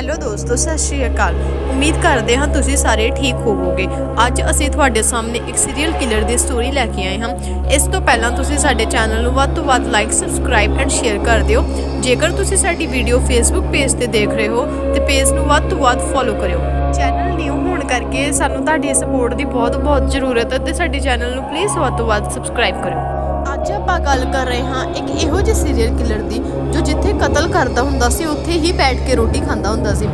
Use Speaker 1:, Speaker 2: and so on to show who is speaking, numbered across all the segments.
Speaker 1: Hello ਦੋਸਤੋ, ਸਤਿ ਸ਼੍ਰੀ ਅਕਾਲ। ਉਮੀਦ ਕਰਦੇ ਹਾਂ ਤੁਸੀਂ ਸਾਰੇ ਠੀਕ ਹੋਵੋਗੇ। ਅੱਜ ਅਸੀਂ ਤੁਹਾਡੇ ਸਾਹਮਣੇ ਇੱਕ ਸੀਰੀਅਲ ਕਿਲਰ ਦੀ ਸਟੋਰੀ ਲੈ ਕੇ ਆਏ ਹਾਂ। ਇਸ ਤੋਂ ਪਹਿਲਾਂ ਤੁਸੀਂ ਸਾਡੇ ਚੈਨਲ ਨੂੰ ਵੱਧ ਤੋਂ ਵੱਧ ਲਾਈਕ ਸਬਸਕ੍ਰਾਈਬ ਐਂਡ ਸ਼ੇਅਰ ਕਰ ਦਿਓ। ਜੇਕਰ ਤੁਸੀਂ ਸਾਡੀ ਵੀਡੀਓ ਫੇਸਬੁੱਕ ਪੇਜ ਤੇ ਦੇਖ ਰਹੇ ਹੋ, ਤੇ ਪੇਜ ਨੂੰ ਵੱਧ ਤੋਂ ਵੱਧ ਫੋਲੋ ਕਰਿਓ। ਚੈਨਲ ਨਿਊ ਹੋਣ ਕਰਕੇ ਸਾਨੂੰ ਤੁਹਾਡੀ ਸਪੋਰਟ ਦੀ ਬਹੁਤ ਬਹੁਤ ਜ਼ਰੂਰਤ ਹੈ, ਤੇ ਸਾਡੇ ਚੈਨਲ ਨੂੰ ਪਲੀਜ਼ ਵੱਧ ਤੋਂ ਵੱਧ ਸਬਸਕ੍ਰਾਈਬ ਕਰਿਓ। ਅੱਜ ਆਪਾਂ ਗੱਲ ਕਰ ਰਹੇ ਹਾਂ ਇੱਕ ਇਹੋ ਜਿਹੇ ਸੀਰੀਅਲ ਕਿਲਰ ਦੀ, ਜੋ ਜਿੱਥੇ ਕਤਲ ਕਰਦਾ ਹੁੰਦਾ ਸੀ, ਉੱਥੇ ਹੀ ਬੈਠ ਕੇ ਰੋਟੀ ਖਾਂਦਾ ਹੁੰਦਾ ਸੀ।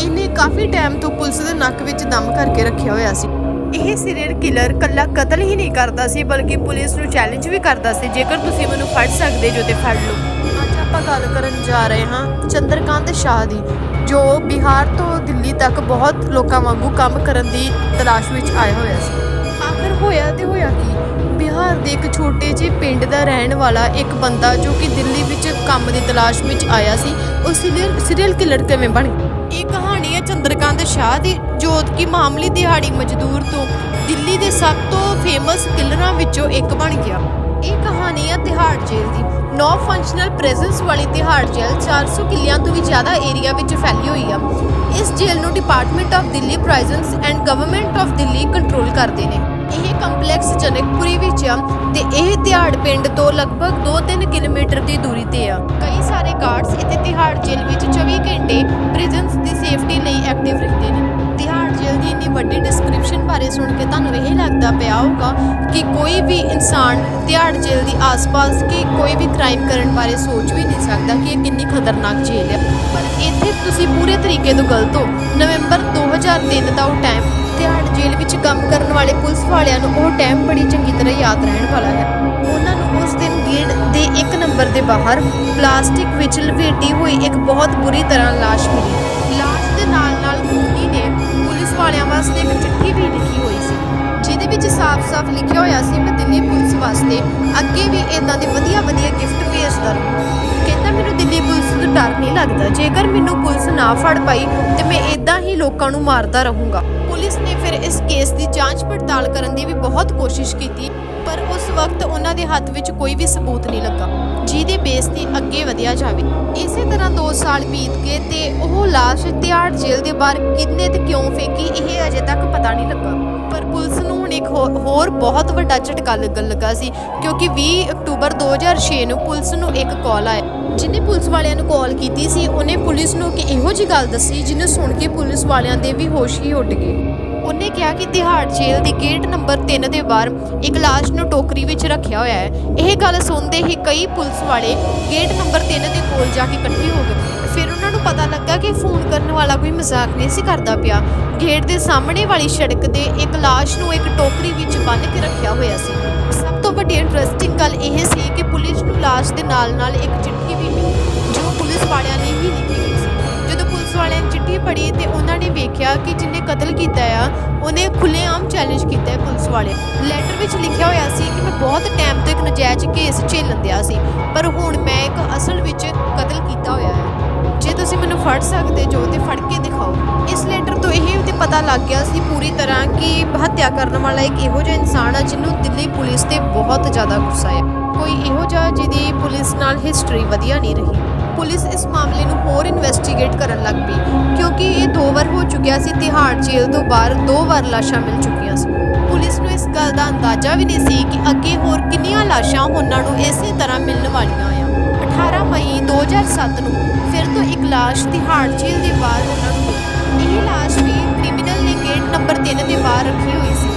Speaker 1: ਇਹਨੇ ਕਾਫੀ ਟਾਈਮ ਤੋਂ ਪੁਲਿਸ ਦੇ ਨੱਕ ਵਿੱਚ ਦਮ ਕਰਕੇ ਰੱਖਿਆ ਹੋਇਆ ਸੀ। ਇਹ ਸੀਰੀਅਲ ਕਿਲਰ ਕੱਲਾ ਕਤਲ ਹੀ ਨਹੀਂ ਕਰਦਾ ਸੀ, ਬਲਕਿ ਪੁਲਿਸ ਨੂੰ ਚੈਲੰਜ ਵੀ ਕਰਦਾ ਸੀ, ਜੇਕਰ ਤੁਸੀਂ ਮੈਨੂੰ ਫੜ ਸਕਦੇ ਜੋ ਤੇ ਫੜ ਲਓ। ਅੱਜ ਆਪਾਂ ਗੱਲ ਕਰਨ ਜਾ ਰਹੇ ਹਾਂ ਚੰਦਰਕਾਂਤ ਸ਼ਾਹ ਦੀ, ਜੋ ਬਿਹਾਰ ਤੋਂ ਦਿੱਲੀ ਤੱਕ ਬਹੁਤ ਲੋਕਾਂ ਵਾਂਗੂ ਕੰਮ ਕਰਨ ਦੀ ਤਲਾਸ਼ ਵਿੱਚ ਆਇਆ ਹੋਇਆ ਸੀ। ਆਖਰ ਹੋਇਆ ਤੇ ਹੋਇਆ ਕੀ? ਬਿਹਾਰ ਦੇ ਇੱਕ ਛੋਟੇ ਜਿਹੇ ਪਿੰਡ ਦਾ ਰਹਿਣ ਵਾਲਾ ਇੱਕ ਬੰਦਾ ਜੋ ਕਿ ਦਿੱਲੀ ਵਿੱਚ ਕੰਮ ਦੀ ਤਲਾਸ਼ ਵਿੱਚ ਆਇਆ ਸੀ, ਉਹ ਸੀਰੀਅਲ ਸੀਰੀਅਲ ਕਿਲਰ ਕਿਵੇਂ ਬਣ ਗਿਆ? ਇਹ ਕਹਾਣੀ ਹੈ ਚੰਦਰਕਾਂਤ ਸ਼ਾਹ ਦੀ, ਜੋ ਕਿ ਮਾਮਲੀ ਦਿਹਾੜੀ ਮਜ਼ਦੂਰ ਤੋਂ ਦਿੱਲੀ ਦੇ ਸਭ ਤੋਂ ਫੇਮਸ ਕਿਲਰਾਂ ਵਿੱਚੋਂ ਇੱਕ ਬਣ ਗਿਆ। ਇਹ ਕਹਾਣੀ ਹੈ ਤਿਹਾੜ ਜੇਲ੍ਹ ਦੀ। ਨੌ ਫੰਕਸ਼ਨਲ ਪ੍ਰੈਜ਼ੈਂਸ ਵਾਲੀ ਤਿਹਾੜ ਜੇਲ੍ਹ 400 ਕਿੱਲਿਆਂ ਤੋਂ ਵੀ ਜ਼ਿਆਦਾ ਏਰੀਆ ਵਿੱਚ ਫੈਲੀ ਹੋਈ ਆ। ਇਸ ਜੇਲ੍ਹ ਨੂੰ department of Delhi prisons and government of Delhi control ਕਰਦੇ ਨੇ। ਇਹ ਕੰਪਲੈਕਸ ਜਨਕਪੁਰੀ ਵਿੱਚ ਆ ਤੇ ਇਹ ਤਿਹਾੜ ਪਿੰਡ ਤੋਂ ਲਗਭਗ 2-3 ਕਿਲੋਮੀਟਰ ਦੀ ਦੂਰੀ ਤੇ ਆ। ਕਈ ਸਾਰੇ ਗਾਰਡਸ ਇੱਥੇ ਤਿਹਾੜ ਜੇਲ੍ਹ ਵਿੱਚ 24 ਘੰਟੇ ਪ੍ਰਿਜ਼ਨਸ ਦੀ ਸੇਫਟੀ ਲਈ ਐਕਟਿਵ ਰਹਿੰਦੇ ਨੇ। ਤਿਹਾੜ ਜੇਲ੍ਹ ਦੀ ਇੰਨੀ ਵੱਡੀ ਡਿਸਕ੍ਰਿਪਸ਼ਨ ਬਾਰੇ ਸੁਣ ਕੇ ਤੁਹਾਨੂੰ ਇਹ ਲੱਗਦਾ ਪਿਆ ਹੋਊਗਾ ਕਿ ਕੋਈ ਵੀ ਇਨਸਾਨ ਤਿਹਾੜ ਜੇਲ੍ਹ ਦੀ ਆਸ-ਪਾਸ ਕਿ ਕੋਈ ਵੀ ਕ੍ਰਾਈਮ ਕਰਨ ਬਾਰੇ ਸੋਚ ਵੀ ਨਹੀਂ ਸਕਦਾ ਕਿ ਇਹ ਕਿੰਨੀ ਖਤਰਨਾਕ ਜੇਲ੍ਹ ਹੈ ਪਰ ਇੱਥੇ ਤੁਸੀਂ ਪੂਰੇ ਤਰੀਕੇ ਤੋਂ ਗਲਤ ਹੋ। ਨਵੰਬਰ 2003 ਦਾ ਉਹ ਟਾਈਮ ਤਿਹਾੜ ਜੇਲ੍ਹ ਵਿੱਚ ਕੰਮ ਕਰਨ ਵਾਲੇ ਪੁਲਿਸ ਵਾਲਿਆਂ ਨੂੰ ਉਹ ਟਾਈਮ ਬੜੀ ਚੰਗੀ ਤਰ੍ਹਾਂ ਯਾਦ ਰਹਿਣ ਵਾਲਾ ਹੈ। ਉਹਨਾਂ ਨੂੰ ਉਸ ਦਿਨ ਗੇਟ ਦੇ ਇੱਕ ਨੰਬਰ ਦੇ ਬਾਹਰ ਪਲਾਸਟਿਕ ਵਿੱਚ ਲਪੇਟੀ ਹੋਈ ਇੱਕ ਬਹੁਤ ਬੁਰੀ ਤਰ੍ਹਾਂ ਲਾਸ਼ ਮਿਲੀ। ਲਾਸ਼ ਦੇ ਨਾਲ-ਨਾਲ ਖੂਨੀ ਨੇ ਪੁਲਿਸ ਵਾਲਿਆਂ ਵਾਸਤੇ ਇੱਕ ਚਿੱਠੀ ਵੀ ਲਿਖੀ ਹੋਈ ਸੀ। ਜਿਹਦੇ ਵਿੱਚ ਸਾਫ਼-ਸਾਫ਼ ਲਿਖਿਆ ਹੋਇਆ ਸੀ, ਮੈਂ ਦਿੱਲੀ ਪੁਲਿਸ ਵਾਸਤੇ ਅੱਗੇ ਵੀ ਇਦਾਂ ਦੇ ਵਧੀਆ-ਵਧੀਆ ਗਿਫਟ ਭੇਜਦਾ ਰਹੂੰ। ਕਹਿੰਦਾ, ਮੈਨੂੰ ਦਿੱਲੀ ਪੁਲਿਸ ਤੋਂ ਡਰ ਨਹੀਂ ਲੱਗਦਾ। ਜੇਕਰ ਮੈਨੂੰ ਪੁਲਿਸ ਨਾ ਫੜ ਪਾਈ ਤੇ ਮੈਂ ਇਦਾਂ ਹੀ ਲੋਕਾਂ ਨੂੰ ਮਾਰਦਾ ਰਹੂੰਗਾ। ਪੁਲਿਸ ਨੇ ਫਿਰ ਇਸ ਕੇਸ ਦੀ ਜਾਂਚ ਪੜਤਾਲ ਕਰਨ ਦੀ ਵੀ ਬਹੁਤ ਕੋਸ਼ਿਸ਼ ਕੀਤੀ, ਪਰ ਉਸ ਵਕਤ ਉਹਨਾਂ ਦੇ ਹੱਥ ਵਿੱਚ ਕੋਈ ਵੀ ਸਬੂਤ ਨਹੀਂ ਲੱਗਾ। ਜਿਹਦੇ ਬੇਸ ਤੇ ਅੱਗੇ ਵਧਿਆ ਜਾਵੇ। ਇਸੇ ਤਰ੍ਹਾਂ 2 ਸਾਲ ਬੀਤ ਗਏ ਤੇ ਉਹ ਲਾਸ਼ ਤਿਹਾੜ ਜੇਲ੍ਹ ਦੇ ਬਾਹਰ ਕਿੰਨੇ ਤੇ ਕਿਉਂ ਫੇਕੀ ਇਹ ਅਜੇ ਤੱਕ ਪਤਾ ਨਹੀਂ ਲੱਗਾ। ਪਰ ਪੁਲਿਸ ਨੂੰ ਹੁਣ ਇੱਕ ਹੋ- ਹੋਰ ਬਹੁਤ ਵੱਡਾ ਝਟਕਾ ਲੱਗਣ ਲੱਗਾ ਸੀ, ਕਿਉਂਕਿ 20 ਅਕਤੂਬਰ 2006 ਨੂੰ ਪੁਲਿਸ ਨੂੰ ਇੱਕ ਕਾਲ ਆਇਆ। ਜਿਹਨੇ ਪੁਲਿਸ ਵਾਲਿਆਂ ਨੂੰ ਕਾਲ ਕੀਤੀ ਸੀ, ਉਹਨੇ ਪੁਲਿਸ ਨੂੰ ਕਿ ਇਹੋ ਜੀ ਗੱਲ ਦੱਸੀ, ਜਿਹਨੂੰ ਸੁਣ ਕੇ ਪੁਲਿਸ ਵਾਲਿਆਂ ਦੇ ਵੀ ਹੋਸ਼ ਹੀ ਉੱਡ ਗਏ। ਉਹਨੇ ਕਿਹਾ ਕਿ ਤਿਹਾੜ ਜੇਲ੍ਹ ਦੀ ਗੇਟ ਨੰਬਰ 3 ਦੇ ਬਾਹਰ ਇੱਕ ਲਾਸ਼ ਨੂੰ ਟੋਕਰੀ ਵਿੱਚ ਰੱਖਿਆ ਹੋਇਆ ਹੈ। ਇਹ ਗੱਲ ਸੁਣਦੇ ਹੀ ਕਈ ਪੁਲਿਸ ਵਾਲੇ ਗੇਟ ਨੰਬਰ 3 ਦੇ ਕੋਲ ਜਾ ਕੇ ਇਕੱਠੇ ਹੋ ਗਏ। ਪਤਾ ਲੱਗਾ ਕਿ ਫੋਨ ਕਰਨ ਵਾਲਾ ਕੋਈ ਮਜ਼ਾਕ ਨਹੀਂ ਸੀ ਕਰਦਾ ਪਿਆ। ਗੇਟ ਦੇ ਸਾਹਮਣੇ ਵਾਲੀ ਸੜਕ ਤੇ ਇੱਕ ਲਾਸ਼ ਨੂੰ ਇੱਕ ਟੋਕਰੀ ਵਿੱਚ ਬੰਨ੍ਹ ਕੇ ਰੱਖਿਆ ਹੋਇਆ ਸੀ। ਸਭ ਤੋਂ ਵੱਡੀ ਇੰਟਰਸਟਿੰਗ ਗੱਲ ਇਹ ਸੀ ਕਿ ਪੁਲਿਸ ਨੂੰ ਲਾਸ਼ ਦੇ ਨਾਲ-ਨਾਲ ਇੱਕ ਚਿੱਠੀ ਵੀ ਮਿਲੀ, ਜੋ ਪੁਲਿਸ ਵਾਲਿਆਂ ਨੇ ਹੀ ਲਿਖੀ ਹੋਈ ਸੀ। ਜਦੋਂ ਪੁਲਿਸ ਵਾਲਿਆਂ ਨੇ ਚਿੱਠੀ ਪੜ੍ਹੀ ਤੇ ਉਹਨਾਂ ਨੇ ਵੇਖਿਆ ਕਿ ਜਿਹਨੇ ਕਤਲ ਕੀਤਾ ਆ, ਉਹਨੇ ਖੁੱਲੇਆਮ ਚੈਲੰਜ ਕੀਤਾ ਹੈ ਪੁਲਿਸ ਵਾਲੇ। ਲੈਟਰ ਵਿੱਚ ਲਿਖਿਆ ਹੋਇਆ ਸੀ ਕਿ ਮੈਂ ਬਹੁਤ ਟਾਈਮ ਤੋਂ ਇੱਕ ਨਜਾਇਜ਼ ਕੇਸ ਝੇਲਣ ਦਿਆ ਸੀ, ਪਰ ਹੁਣ ਮੈਂ ਇੱਕ ਅਸਲ ਵਿੱਚ ਕਤਲ ਕੀਤਾ ਹੋਇਆ ਹੈ। ਜੇ ਤੁਸੀਂ ਮੈਨੂੰ ਫੜ ਸਕਦੇ ਜੋ ਤੇ ਫੜ ਕੇ ਦਿਖਾਓ। ਇਸ ਲੈਟਰ ਤੋਂ ਇਹ ਤੇ ਪਤਾ ਲੱਗ ਗਿਆ ਸੀ ਪੂਰੀ ਤਰ੍ਹਾਂ ਕਿ ਹੱਤਿਆ ਕਰਨ ਵਾਲਾ ਇੱਕ ਇਹੋ ਜਿਹਾ ਇਨਸਾਨ ਆ ਜਿਹਨੂੰ ਦਿੱਲੀ ਪੁਲਿਸ ਤੇ ਬਹੁਤ ਜ਼ਿਆਦਾ ਗੁੱਸਾ ਹੈ ਕੋਈ ਇਹੋ ਜਿਹਾ ਜਿਹਦੀ ਪੁਲਿਸ ਨਾਲ ਹਿਸਟਰੀ ਵਧੀਆ ਨਹੀਂ ਰਹੀ। ਪੁਲਿਸ ਇਸ ਮਾਮਲੇ ਨੂੰ ਹੋਰ ਇਨਵੈਸਟੀਗੇਟ ਕਰਨ ਲੱਗ ਪਈ, ਕਿਉਂਕਿ ਇਹ ਦੋ ਵਾਰ ਹੋ ਚੁੱਕਿਆ ਸੀ, ਤਿਹਾੜ ਜੇਲ੍ਹ ਤੋਂ ਬਾਹਰ ਦੋ ਵਾਰ ਲਾਸ਼ਾਂ ਮਿਲ ਚੁੱਕੀਆਂ ਸੀ। ਪੁਲਿਸ ਨੂੰ ਇਸ ਗੱਲ ਦਾ ਅੰਦਾਜ਼ਾ ਵੀ ਨਹੀਂ ਸੀ ਕਿ ਅੱਗੇ ਹੋਰ ਕਿੰਨੀਆਂ ਲਾਸ਼ਾਂ ਉਹਨਾਂ ਨੂੰ ਇਸੇ ਤਰ੍ਹਾਂ ਮਿਲਣ ਵਾਲੀਆਂ ਆ। 18 ਮਈ 2007 ਨੂੰ ਫਿਰ ਤੋਂ ਇੱਕ ਲਾਸ਼ ਤਿਹਾੜ ਜੇਲ੍ਹ ਦੇ ਬਾਹਰ ਉਹਨਾਂ ਨੂੰ ਇਹ ਲਾਸ਼ ਵੀ ਕ੍ਰਿਮੀਨਲ ਨੇ ਗੇਟ ਨੰਬਰ 3 ਦੇ ਬਾਹਰ ਰੱਖੀ ਹੋਈ ਸੀ।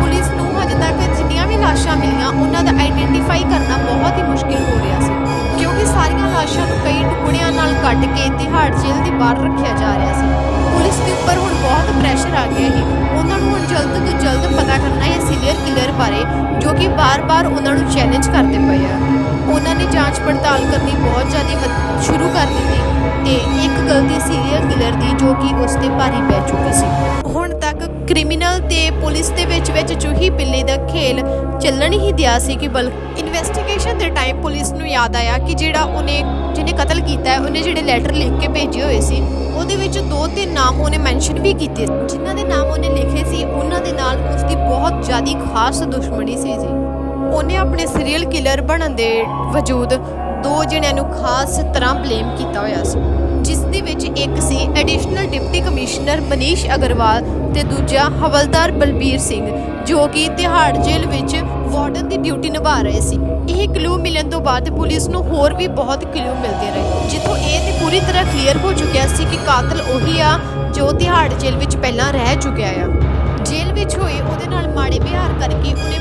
Speaker 1: ਪੁਲਿਸ ਨੂੰ ਹਜੇ ਤੱਕ ਜਿੰਨੀਆਂ ਵੀ ਲਾਸ਼ਾਂ ਮਿਲੀਆਂ, ਉਹਨਾਂ ਦਾ ਆਈਡੈਂਟੀਫਾਈ ਕਰਨਾ ਬਹੁਤ ਹੀ ਮੁਸ਼ਕਿਲ ਹੋ ਰਿਹਾ ਸੀ। ਕਿਉਂਕਿ ਸਾਰੀਆਂ ਲਾਸ਼ਾਂ ਨੂੰ ਕਈ ਟੁਕੜਿਆਂ ਨਾਲ ਕੱਟ ਕੇ ਤਿਹਾੜ ਜੇਲ੍ਹ ਦੇ ਬਾਹਰ ਰੱਖਿਆ ਜਾ ਰਿਹਾ ਸੀ। ਪੁਲਿਸ ਦੇ ਉੱਪਰ ਹੁਣ ਬਹੁਤ ਪ੍ਰੈਸ਼ਰ ਆ ਗਿਆ ਹੈ ਉਹਨਾਂ ਨੂੰ ਹੁਣ ਜਲਦ ਤੋਂ ਜਲਦ ਪਤਾ ਕਰਨਾ ਹੈ ਸੀਨੀਅਰ ਕਿਲਰ ਬਾਰੇ, ਜੋ ਕਿ ਬਾਰ-ਬਾਰ ਉਹਨਾਂ ਨੂੰ ਚੈਲੰਜ ਕਰਦੇ ਪਏ ਆ। ਉਹਨਾਂ ਨੇ ਜਾਂਚ ਪੜਤਾਲ ਕਰਨੀ ਬਹੁਤ ਜ਼ਿਆਦਾ ਸ਼ੁਰੂ ਕਰ ਦਿੱਤੀ ਤੇ ਇੱਕ ਗਲਤੀ ਸੀਰੀਅਲ ਕਿਲਰ ਦੀ ਜੋ ਕਿ ਉਸ ਤੇ ਭਾਰੀ ਪੈ ਚੁੱਕੀ ਸੀ। ਹੁਣ ਤੱਕ ਕ੍ਰਿਮੀਨਲ ਤੇ ਪੁਲਿਸ ਦੇ ਵਿੱਚ ਵਿੱਚ ਚੂਹੀ ਬਿੱਲੀ ਦਾ ਖੇਲ ਚੱਲਣ ਹੀ ਦਿਆ ਸੀ ਕਿ ਬਲਕਿ ਇਨਵੈਸਟੀਗੇਸ਼ਨ ਦੇ ਟਾਈਮ ਪੁਲਿਸ ਨੂੰ ਯਾਦ ਆਇਆ ਕਿ ਜਿਹੜਾ ਉਹਨੇ ਜਿਹਨੇ ਕਤਲ ਕੀਤਾ ਹੈ, ਉਹਨੇ ਜਿਹੜੇ ਲੈਟਰ ਲਿਖ ਕੇ ਭੇਜੇ ਹੋਏ ਸੀ, ਉਹਦੇ ਵਿੱਚ ਦੋ ਤਿੰਨ ਨਾਮ ਉਹਨੇ ਮੈਂਸ਼ਨ ਵੀ ਕੀਤੇ। ਜਿਨ੍ਹਾਂ ਦੇ ਨਾਮ ਉਹਨੇ ਲਿਖੇ ਸੀ, ਉਹਨਾਂ ਦੇ ਨਾਲ ਉਸਦੀ ਬਹੁਤ ਜ਼ਿਆਦਾ ਖਾਸ ਦੁਸ਼ਮਣੀ ਸੀ ਜੀ। ਉਹਨੇ ਆਪਣੇ ਸੀਰੀਅਲ ਕਿਲਰ ਬਣਨ ਦੇ ਵਜੂਦ ਦੋ ਜਣਿਆਂ ਨੂੰ ਖਾਸ ਤਰ੍ਹਾਂ ਬਲੇਮ ਕੀਤਾ ਹੋਇਆ ਸੀ, ਜਿਸ ਦੇ ਵਿੱਚ ਇੱਕ ਸੀ additional deputy commissioner Manish Agarwal ਤੇ ਦੂਜਾ ਹਵਲਦਾਰ ਬਲਬੀਰ ਸਿੰਘ, ਜੋ ਕਿ ਤਿਹਾੜ ਜੇਲ੍ਹ ਵਿੱਚ ਵਾਰਡਨ ਦੀ ਡਿਊਟੀ ਨਿਭਾ ਰਹੇ ਸੀ। ਇਹ ਕਲੂ ਮਿਲਣ ਤੋਂ ਬਾਅਦ ਪੁਲਿਸ ਨੂੰ ਹੋਰ ਵੀ ਬਹੁਤ ਕਲੂ ਮਿਲਦੇ ਰਹੇ, ਜਿੱਥੋਂ ਇਹ ਤੇ ਪੂਰੀ ਤਰ੍ਹਾਂ ਕਲੀਅਰ ਹੋ ਚੁੱਕਿਆ ਸੀ ਕਿ ਕਾਤਲ ਉਹੀ ਆ ਜੋ ਤਿਹਾੜ ਜੇਲ੍ਹ ਵਿੱਚ ਪਹਿਲਾਂ ਰਹਿ ਚੁੱਕਿਆ ਆ। ਜੇਲ੍ਹ ਵਿੱਚ ਹੋਏ ਉਹਦੇ ਨਾਲ ਮਾੜੇ ਵਿਹਾਰ ਕਰਕੇ ਉਹਨੇ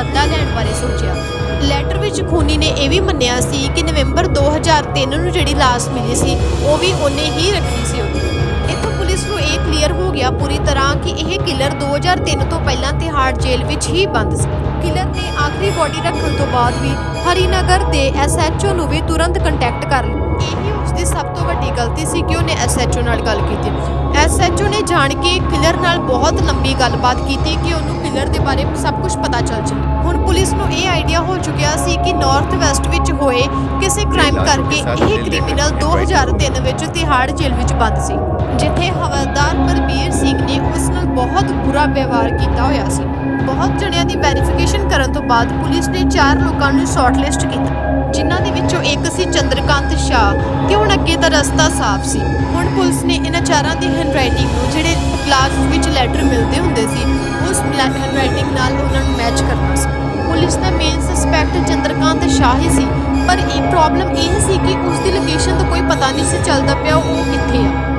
Speaker 1: ਬਦਲਾ ਲੈਣ ਬਾਰੇ ਸੋਚਿਆ। ਲੈਟਰ ਵਿੱਚ ਖੂਨੀ ਨੇ ਇਹ ਵੀ ਮੰਨਿਆ ਸੀ ਕਿ ਨਵੰਬਰ 2003 ਨੂੰ ਜਿਹੜੀ ਲਾਸ਼ ਮਿਲੀ ਸੀ, ਉਹ ਵੀ ਉਹਨੇ ਹੀ ਰੱਖੀ ਸੀ ਉੱਥੇ। ਇੱਥੋਂ ਪੁਲਿਸ ਨੂੰ ਇਹ ਕਲੀਅਰ ਹੋ ਗਿਆ ਪੂਰੀ ਤਰ੍ਹਾਂ ਕਿ ਇਹ ਕਿਲਰ 2003 ਤੋਂ ਪਹਿਲਾਂ ਤਿਹਾੜ ਜੇਲ੍ਹ ਵਿੱਚ ਹੀ ਬੰਦ ਸੀ। ਕਿਲਰ ਨੇ ਆਖਰੀ ਬੋਡੀ ਰੱਖਣ ਤੋਂ ਬਾਅਦ ਵੀ ਹਰੀਨਗਰ ਦੇ ਐਸਐਚਓ ਨੂੰ ਵੀ ਤੁਰੰਤ ਕੰਟੈਕਟ ਕਰ ਲਿਆ। ਇਹੀ ਉਸ ਦੀ ਸਭ ਤੋਂ ਵੱਡੀ ਗਲਤੀ ਸੀ ਕਿ ਉਹਨੇ ਐਸਐਚਓ ਨਾਲ ਗੱਲ ਕੀਤੀ। ਐਸਐਚਓ ਨੇ ਜਾਣ ਕੇ ਕਿਲਰ ਨਾਲ ਬਹੁਤ ਲੰਬੀ ਗੱਲਬਾਤ ਕੀਤੀ ਕਿ ਉਹਨੂੰ ਕਿਲਰ ਦੇ ਬਾਰੇ ਸਭ ਕੁਝ ਪਤਾ ਚੱਲ ਜਾਵੇ ਹੁਣ ਪੁਲਿਸ ਨੂੰ ਇਹ ਆਈਡੀਆ ਹੋ ਚੁੱਕਿਆ ਸੀ ਕਿ ਨਾਰਥ ਵੈਸਟ ਵਿੱਚ ਹੋਏ ਕਿਸੇ ਕ੍ਰਾਈਮ ਕਰਕੇ ਇਹ ਕ੍ਰਿਮੀਨਲ 2003 ਵਿੱਚ ਤਿਹਾੜ ਜੇਲ੍ਹ ਵਿੱਚ ਬੰਦ ਸੀ ਜਿੱਥੇ ਹਵਲਦਾਰ ਬਲਬੀਰ ਸਿੰਘ ਨੇ ਉਸ ਨਾਲ ਬਹੁਤ ਬੁਰਾ ਵਿਵਹਾਰ ਕੀਤਾ ਹੋਇਆ ਸੀ। ਬਹੁਤ ਜਣਿਆਂ ਦੀ ਵੈਰੀਫਿਕੇਸ਼ਨ ਕਰਨ ਤੋਂ ਬਾਅਦ ਪੁਲਿਸ ਨੇ ਚਾਰ ਲੋਕਾਂ ਨੂੰ ਸ਼ਾਰਟਲਿਸਟ ਕੀਤਾ। ਜਿਨ੍ਹਾਂ ਦੇ ਵਿੱਚੋਂ ਇੱਕ ਸੀ ਚੰਦਰਕਾਂਤ ਸ਼ਾਹ। ਤੇ ਹੁਣ ਅੱਗੇ ਦਾ ਰਸਤਾ ਸਾਫ਼ ਸੀ? ਹੁਣ ਪੁਲਿਸ ਨੇ ਇਹਨਾਂ ਚਾਰਾਂ ਦੀ ਹੈਂਡਰਾਈਟਿੰਗ ਨੂੰ ਜਿਹੜੇ ਕਲਾਸ ਵਿੱਚ ਲੈਟਰ ਮਿਲਦੇ ਹੁੰਦੇ ਸੀ, ਉਸ ਹੈਂਡਰਾਈਟਿੰਗ ਨਾਲ ਉਹਨਾਂ ਨੂੰ ਮੈਚ ਕਰਨਾ ਸੀ। ਪੁਲਿਸ ਦਾ ਮੇਨ ਸਸਪੈਕਟ ਚੰਦਰਕਾਂਤ ਸ਼ਾਹ ਹੀ ਸੀ। ਪਰ ਇਹ ਪ੍ਰੋਬਲਮ ਇਹ ਸੀ ਕਿ ਉਸ ਦੀ ਲੋਕੇਸ਼ਨ ਦਾ ਕੋਈ ਪਤਾ ਨਹੀਂ ਸੀ ਚੱਲਦਾ ਪਿਆ ਉਹ ਕਿੱਥੇ ਆ।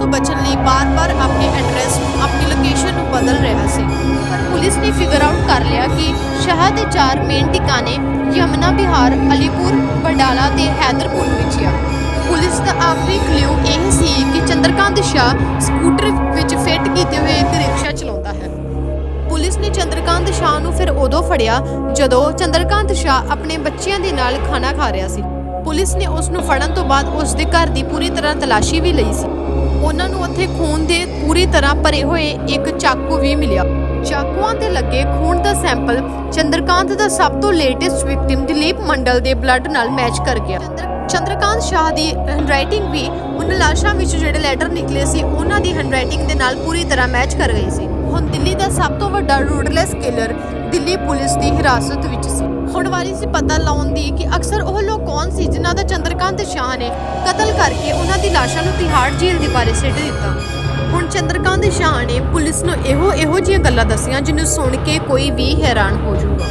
Speaker 1: ਤੋਂ ਬਚਣ ਲਈ ਬਾਰ-ਬਾਰ ਆਪਣੇ ਐਡਰੈਸ ਆਪਣੀ ਲੋਕੇਸ਼ਨ ਨੂੰ ਬਦਲ ਰਿਹਾ ਸੀ। ਪਰ ਪੁਲਿਸ ਨੇ ਫਿਗਰ ਆਊਟ ਕਰ ਲਿਆ ਕਿ ਸ਼ਹਿਰ ਦੇ ਚਾਰ ਮੇਨ ਟਿਕਾਣੇ ਯਮਨਾ ਵਿਹਾਰ ਅਲੀਪੁਰ ਬਡਾਲਾ ਤੇ ਹੈਦਰਪੁਰ ਵਿੱਚ ਆ। ਪੁਲਿਸ ਦਾ ਆਖਰੀ ਕਲੂ ਇਹ ਸੀ ਕਿ ਚੰਦਰਕਾਂਤ ਸ਼ਾਹ ਸਕੂਟਰ ਵਿੱਚ ਫਿੱਟ ਕੀਤੇ ਹੋਏ ਇੱਕ ਰਿਕਸ਼ਾ ਚਲਾਉਂਦਾ ਹੈ। ਪੁਲਿਸ ਨੇ ਚੰਦਰਕਾਂਤ ਸ਼ਾਹ ਨੂੰ ਫਿਰ ਉਦੋਂ ਫੜਿਆ ਜਦੋਂ ਚੰਦਰਕਾਂਤ ਸ਼ਾਹ ਆਪਣੇ ਬੱਚਿਆਂ ਦੇ ਨਾਲ ਖਾਣਾ ਖਾ ਰਿਹਾ ਸੀ। ਪੁਲਿਸ ਨੇ ਉਸ ਨੂੰ ਫੜਨ ਤੋਂ ਬਾਅਦ ਉਸ ਦੇ ਘਰ ਦੀ ਪੂਰੀ ਤਰ੍ਹਾਂ ਤਲਾਸ਼ੀ ਵੀ ਲਈ ਸੀ। ਉਹਨਾਂ ਨੂੰ ਉੱਥੇ ਖੂਨ ਦੇ ਪੂਰੀ ਤਰ੍ਹਾਂ ਭਰੇ ਹੋਏ ਇੱਕ ਚਾਕੂ ਵੀ ਮਿਲਿਆ। ਚਾਕੂਆਂ ਤੇ ਲੱਗੇ ਖੂਨ ਦਾ ਸੈਂਪਲ ਚੰਦਰਕਾਂਤ ਦਾ ਸਭ ਤੋਂ ਲੇਟੈਸਟ ਵਿਕਟਿਮ ਦਿਲੀਪ ਮੰਡਲ ਦੇ ਬਲੱਡ ਨਾਲ ਮੈਚ ਕਰ ਗਿਆ। ਚੰਦਰਕਾਂਤ ਸ਼ਾਹ ਦੀ ਹੈਂਡਰਾਈਟਿੰਗ ਵੀ ਉਹਨਾਂ ਲਾਸ਼ਾਂ ਵਿੱਚ ਜਿਹੜੇ ਲੈਟਰ ਨਿਕਲੇ ਸੀ, ਉਹਨਾਂ ਦੀ ਹੈਂਡਰਾਈਟਿੰਗ ਦੇ ਨਾਲ ਪੂਰੀ ਤਰ੍ਹਾਂ ਮੈਚ ਕਰ ਗਈ ਸੀ। ਹੁਣ ਦਿੱਲੀ ਦਾ ਸਭ ਤੋਂ ਵੱਡਾ ਰੂਟਲੈਸ ਕਿਲਰ ਦਿੱਲੀ ਪੁਲਿਸ ਦੀ ਹਿਰਾਸਤ ਵਿੱਚ ਸੀ। ਹੁਣ ਵਾਰੀ ਸੀ ਪਤਾ ਲਾਉਣ ਦੀ ਕਿ ਅਕਸਰ ਉਹ ਲੋਕ ਕੌਣ ਸੀ ਜਿਨ੍ਹਾਂ ਦਾ ਚੰਦਰਕਾਂਤ ਸ਼ਾਹ ਨੇ ਕਤਲ ਕਰਕੇ ਉਹਨਾਂ ਦੀ ਲਾਸ਼ਾਂ ਨੂੰ ਤਿਹਾੜ ਜੇਲ੍ਹ ਦੇ ਬਾਰੇ ਸਿੱਟ ਦਿੱਤਾ। ਹੁਣ ਚੰਦਰਕਾਂਤ ਸ਼ਾਹ ਨੇ ਪੁਲਿਸ ਨੂੰ ਇਹੋ ਇਹੋ ਜਿਹੀਆਂ ਗੱਲਾਂ ਦੱਸੀਆਂ ਜਿਹਨੂੰ ਸੁਣ ਕੇ ਕੋਈ ਵੀ ਹੈਰਾਨ ਹੋ ਜਾਊਗਾ।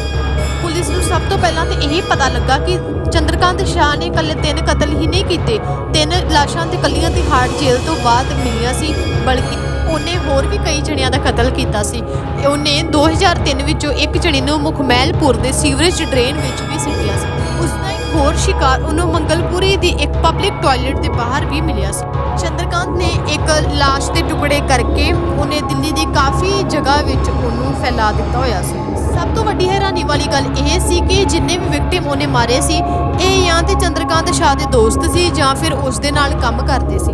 Speaker 1: ਪੁਲਿਸ ਨੂੰ ਸਭ ਤੋਂ ਪਹਿਲਾਂ ਤੇ ਇਹ ਪਤਾ ਲੱਗਾ ਕਿ ਚੰਦਰਕਾਂਤ ਸ਼ਾਹ ਨੇ ਇਕੱਲੇ ਤਿੰਨ ਕਤਲ ਹੀ ਨਹੀਂ ਕੀਤੇ। ਤਿੰਨ ਲਾਸ਼ਾਂ ਤੇ ਕੱਲੀਆਂ ਤਿਹਾੜ ਜੇਲ੍ਹ ਤੋਂ ਬਾਅਦ ਮਿਲੀਆਂ ਸੀ, ਬਲਕਿ ਉਹਨੇ ਹੋਰ ਵੀ ਕਈ ਜਣਿਆਂ ਦਾ ਕਤਲ ਕੀਤਾ ਸੀ। ਉਹਨੇ 2003 ਵਿੱਚੋਂ ਇੱਕ ਜਣੀ ਨੂੰ ਮੁਖਮੈਲਪੁਰ ਦੇ ਸੀਵਰੇਜ ਡਰੇਨ ਵਿੱਚ ਵੀ ਸਿੱਟਿਆ ਸੀ। ਉਸ ਦਾ ਇੱਕ ਹੋਰ ਸ਼ਿਕਾਰ ਉਹਨੂੰ ਮੰਗਲਪੁਰੀ ਦੀ ਇੱਕ ਪਬਲਿਕ ਟਾਇਲਟ ਦੇ ਬਾਹਰ ਵੀ ਮਿਲਿਆ ਸੀ। ਚੰਦਰਕਾਂਤ ਨੇ ਇੱਕ ਲਾਸ਼ ਦੇ ਟੁਕੜੇ ਕਰਕੇ ਉਹਨੇ ਦਿੱਲੀ ਦੀ ਕਾਫੀ ਜਗ੍ਹਾ ਵਿੱਚ ਉਹਨੂੰ ਫੈਲਾ ਦਿੱਤਾ ਹੋਇਆ ਸੀ। ਸਭ ਤੋਂ ਵੱਡੀ ਹੈਰਾਨੀ ਵਾਲੀ ਗੱਲ ਇਹ ਸੀ ਕਿ ਜਿੰਨੇ ਵੀ ਵਿਕਟਿਮ ਉਹਨੇ ਮਾਰੇ ਸੀ, ਇਹ ਜਾਂ ਤੇ ਚੰਦਰਕਾਂਤ ਸ਼ਾਹ ਦੇ ਦੋਸਤ ਸੀ ਜਾਂ ਫਿਰ ਉਸ ਦੇ ਨਾਲ ਕੰਮ ਕਰਦੇ ਸੀ।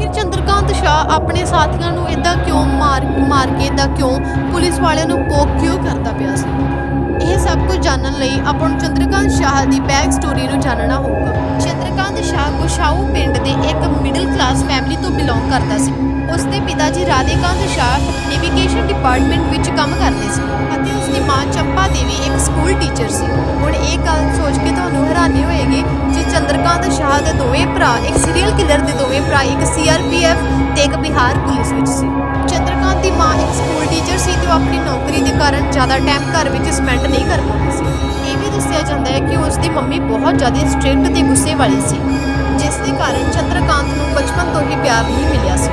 Speaker 1: ਆਖਿਰ ਚੰਦਰਕਾਂਤ ਸ਼ਾਹ ਆਪਣੇ ਸਾਥੀਆਂ ਨੂੰ ਇਦਾਂ ਕਿਉਂ ਮਾਰ ਮਾਰ ਕੇ ਇਦਾਂ ਕਿਉਂ ਪੁਲਿਸ ਵਾਲਿਆਂ ਨੂੰ ਕੋਕ ਕਿਉਂ ਕਰਦਾ ਪਿਆ ਸੀ? ਇਹ ਸਭ ਕੁਝ ਜਾਣਨ ਲਈ ਆਪਾਂ ਨੂੰ ਚੰਦਰਕਾਂਤ ਸ਼ਾਹ ਦੀ ਬੈਕ ਸਟੋਰੀ ਨੂੰ ਜਾਣਨਾ ਹੋਊਗਾ। ਚੰਦਰਕਾਂਤ ਸ਼ਾਹ ਗੁਸ਼ਾਊ ਪਿੰਡ ਦੇ ਇੱਕ ਮਿਡਲ ਕਲਾਸ ਫੈਮਿਲੀ ਤੋਂ ਬਿਲੋਂਗ ਕਰਦਾ ਸੀ। ਉਸ ਦੇ ਪਿਤਾ ਜੀ ਰਾਧੇਕਾਂਤ ਸ਼ਾਹ ਨੈਵੀਗੇਸ਼ਨ ਡਿਪਾਰਟਮੈਂਟ ਵਿੱਚ ਕੰਮ ਕਰਦੇ ਸੀ ਅਤੇ ਉਸ ਦੀ ਮਾਂ ਚੰਪਾ ਦੇਵੀ ਇੱਕ ਸਕੂਲ ਟੀਚਰ ਸੀ। ਹੁਣ ਇਹ ਗੱਲ ਸੋਚ ਕੇ ਤੁਹਾਨੂੰ ਹੈਰਾਨੀ ਹੋਏਗੀ ਕਿ ਚੰਦਰਕਾਂਤ ਸ਼ਾਹ ਦੇ ਦੋਵੇਂ ਭਰਾ, ਇੱਕ ਸੀਰੀਅਲ ਕਿਲਰ ਦੇ ਦੋਵੇਂ ਭਰਾ, ਇੱਕ ਸੀਆਰਪੀਐਫ ਤੇ ਇੱਕ ਬਿਹਾਰ ਪੁਲਿਸ ਵਿੱਚ ਸੀ। ਚੰਦਰਕਾਂਤ ਦੀ ਮਾਂ ਇੱਕ ਸਕੂਲ ਟੀਚਰ ਸੀ ਤੇ ਉਹ ਆਪਣੀ ਨੌਕਰੀ ਦੇ ਕਾਰਨ ਜ਼ਿਆਦਾ ਟਾਈਮ ਘਰ ਵਿੱਚ ਸਪੈਂਡ ਨਹੀਂ ਕਰ ਪਾਉਂਦੀ ਸੀ। ਇਹ ਵੀ ਦੱਸਿਆ ਜਾਂਦਾ ਹੈ ਕਿ ਉਸ ਦੀ ਮੰਮੀ ਬਹੁਤ ਜ਼ਿਆਦਾ ਸਟ੍ਰਿਕਟ ਤੇ ਗੁੱਸੇ ਵਾਲੀ ਸੀ। ਜਿਸ ਦੇ ਕਾਰਨ ਚੰਦਰਕਾਂਤ ਨੂੰ ਬਚਪਨ ਤੋਂ ਹੀ ਪਿਆਰ ਨਹੀਂ ਮਿਲਿਆ ਸੀ।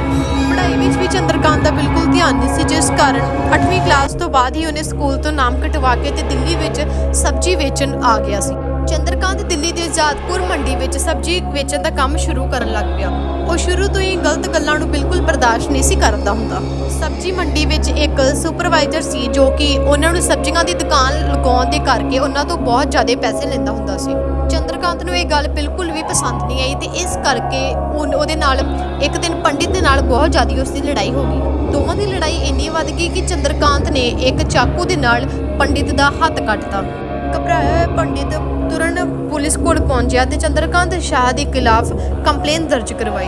Speaker 1: ਪੜ੍ਹਾਈ ਵਿੱਚ ਵੀ ਚੰਦਰਕਾਂਤ ਦਾ ਬਿਲਕੁਲ ਧਿਆਨ ਨਹੀਂ ਸੀ, ਜਿਸ ਕਾਰਨ 8ਵੀਂ ਕਲਾਸ ਤੋਂ ਬਾਅਦ ਹੀ ਉਹਨੇ ਸਕੂਲ ਤੋਂ ਨਾਮ ਕਟਵਾ ਕੇ ਤੇ ਦਿੱਲੀ ਵਿੱਚ ਸਬਜ਼ੀ ਵੇਚਣ ਆ ਗਿਆ ਸੀ। ਚੰਦਰਕਾਂਤ ਦਿੱਲੀ ਦੇ ਆਜ਼ਾਦਪੁਰ ਮੰਡੀ ਵਿੱਚ ਸਬਜ਼ੀ ਵੇਚਣ ਦਾ ਕੰਮ ਸ਼ੁਰੂ ਕਰਨ ਲੱਗ ਪਿਆ। ਉਹ ਸ਼ੁਰੂ ਤੋਂ ਹੀ ਗਲਤ ਗੱਲਾਂ ਨੂੰ ਬਿਲਕੁਲ ਬਰਦਾਸ਼ਤ ਨਹੀਂ ਸੀ ਕਰਦਾ ਹੁੰਦਾ। ਸਬਜ਼ੀ ਮੰਡੀ ਵਿੱਚ ਇੱਕ ਸੁਪਰਵਾਈਜ਼ਰ ਸੀ, ਜੋ ਕਿ ਉਹਨਾਂ ਨੂੰ ਸਬਜ਼ੀਆਂ ਦੀ ਦੁਕਾਨ ਲਗਾਉਣ ਦੇ ਕਰਕੇ ਉਹਨਾਂ ਤੋਂ ਬਹੁਤ ਜ਼ਿਆਦਾ ਪੈਸੇ ਲੈਂਦਾ ਹੁੰਦਾ ਸੀ। ਚੰਦਰਕਾਂਤ ਨੂੰ ਇਹ ਗੱਲ ਬਿਲਕੁਲ ਵੀ ਪਸੰਦ ਨਹੀਂ ਆਈ ਤੇ ਇਸ ਕਰਕੇ ਉਹ- ਉਹਦੇ ਨਾਲ ਇੱਕ ਦਿਨ ਪੰਡਿਤ ਦੇ ਨਾਲ ਬਹੁਤ ਜ਼ਿਆਦਾ ਉਸ ਦੀ ਲੜਾਈ ਹੋ ਗਈ। ਦੋਵਾਂ ਦੀ ਲੜਾਈ ਇੰਨੀ ਵੱਧ ਗਈ ਕਿ ਚੰਦਰਕਾਂਤ ਨੇ ਇੱਕ ਚਾਕੂ ਦੇ ਨਾਲ ਪੰਡਿਤ ਦਾ ਹੱਥ ਕੱਟਤਾ। ਘਬਰਾਇਆ ਹੋਇਆ ਪੰਡਿਤ ਤੁਰੰਤ ਪੁਲਿਸ ਕੋਲ ਪਹੁੰਚਿਆ ਤੇ ਚੰਦਰਕਾਂਤ ਸ਼ਾਹ ਦੇ ਖਿਲਾਫ ਕੰਪਲੇਨ ਦਰਜ ਕਰਵਾਈ।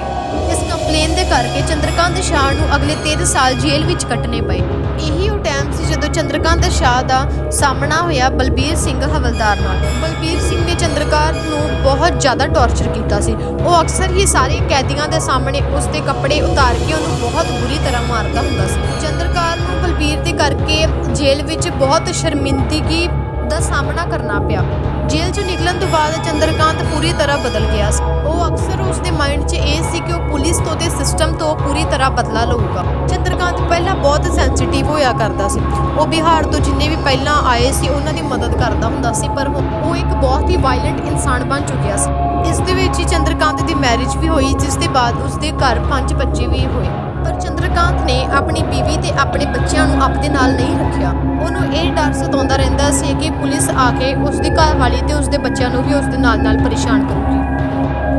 Speaker 1: ਇਸ ਕੰਪਲੇਨ ਦੇ ਕਰਕੇ ਚੰਦਰਕਾਂਤ ਸ਼ਾਹ ਨੂੰ ਅਗਲੇ 13 ਸਾਲ ਜੇਲ੍ਹ ਵਿੱਚ ਕੱਟਣੇ ਪਏ। ਇਹੀ ਉਹ ਟਾਈਮ ਸੀ ਜਦੋਂ ਚੰਦਰਕਾਂਤ ਸ਼ਾਹ ਦਾ ਸਾਹਮਣਾ ਹੋਇਆ ਬਲਬੀਰ ਸਿੰਘ ਹਵਲਦਾਰ ਨਾਲ। ਬਲਬੀਰ ਸਿੰਘ ਨੇ ਚੰਦਰਕਾਂਤ ਨੂੰ ਬਹੁਤ ਜ਼ਿਆਦਾ ਟੌਰਚਰ ਕੀਤਾ ਸੀ। ਉਹ ਅਕਸਰ ਹੀ ਸਾਰੇ ਕੈਦੀਆਂ ਦੇ ਸਾਹਮਣੇ ਉਸ ਦੇ ਕੱਪੜੇ ਉਤਾਰ ਕੇ ਉਹਨੂੰ ਬਹੁਤ ਬੁਰੀ ਤਰ੍ਹਾਂ ਮਾਰਦਾ ਹੁੰਦਾ ਸੀ। ਚੰਦਰਕਾਂਤ ਨੂੰ ਬਲਬੀਰ ਦੇ ਕਰਕੇ ਜੇਲ੍ਹ ਵਿੱਚ ਬਹੁਤ ਸ਼ਰਮਿੰਦਗੀ ਦਾ ਸਾਹਮਣਾ ਕਰਨਾ ਪਿਆ। ਜੇਲ੍ਹ ਚੋਂ ਨਿਕਲਣ ਤੋਂ ਬਾਅਦ ਚੰਦਰਕਾਂਤ ਪੂਰੀ ਤਰ੍ਹਾਂ ਬਦਲ ਗਿਆ ਸੀ। ਉਹ ਅਕਸਰ ਉਸ ਦੇ ਮਾਈਂਡ 'ਚ ਇਹ ਸੀ ਕਿ ਉਹ ਪੁਲਿਸ ਤੋਂ ਤੇ ਸਿਸਟਮ ਤੋਂ ਪੂਰੀ ਤਰ੍ਹਾਂ ਬਦਲਾ ਲਊਗਾ। ਚੰਦਰਕਾਂਤ ਪਹਿਲਾਂ ਬਹੁਤ ਸੈਂਸਿਟਿਵ ਹੋਇਆ ਕਰਦਾ ਸੀ। ਉਹ ਬਿਹਾਰ ਤੋਂ ਜਿੰਨੇ ਵੀ ਪਹਿਲਾਂ ਆਏ ਸੀ, ਉਹਨਾਂ ਦੀ ਮਦਦ ਕਰਦਾ ਹੁੰਦਾ ਸੀ, ਪਰ ਉਹ ਇੱਕ ਬਹੁਤ ਹੀ ਵਾਇਲੈਂਟ ਇਨਸਾਨ ਬਣ ਚੁੱਕਿਆ ਸੀ। ਇਸ ਦੇ ਵਿੱਚ ਹੀ ਚੰਦਰਕਾਂਤ ਦੀ ਮੈਰਿਜ ਵੀ ਹੋਈ, ਜਿਸ ਦੇ ਬਾਅਦ ਉਸ ਦੇ ਘਰ ਪੰਜ ਬੱਚੇ ਵੀ ਹੋਏ। ਪਰ ਚੰਦਰਕਾਂਤ ਨੇ ਆਪਣੀ ਬੀਵੀ ਤੇ ਆਪਣੇ ਬੱਚਿਆਂ ਨੂੰ ਆਪਣੇ ਨਾਲ ਨਹੀਂ ਰੱਖਿਆ। ਉਹਨੂੰ ਇਹ ਡਰ ਸਤਾਉਂਦਾ ਰਹਿੰਦਾ ਸੀ ਕਿ ਪੁਲਿਸ ਆ ਕੇ ਉਸ ਦੀ ਘਰ ਵਾਲੀ ਤੇ ਉਸ ਦੇ ਬੱਚਿਆਂ ਨੂੰ ਵੀ ਉਸ ਦੇ ਨਾਲ-ਨਾਲ ਪਰੇਸ਼ਾਨ ਕਰੂਗੀ।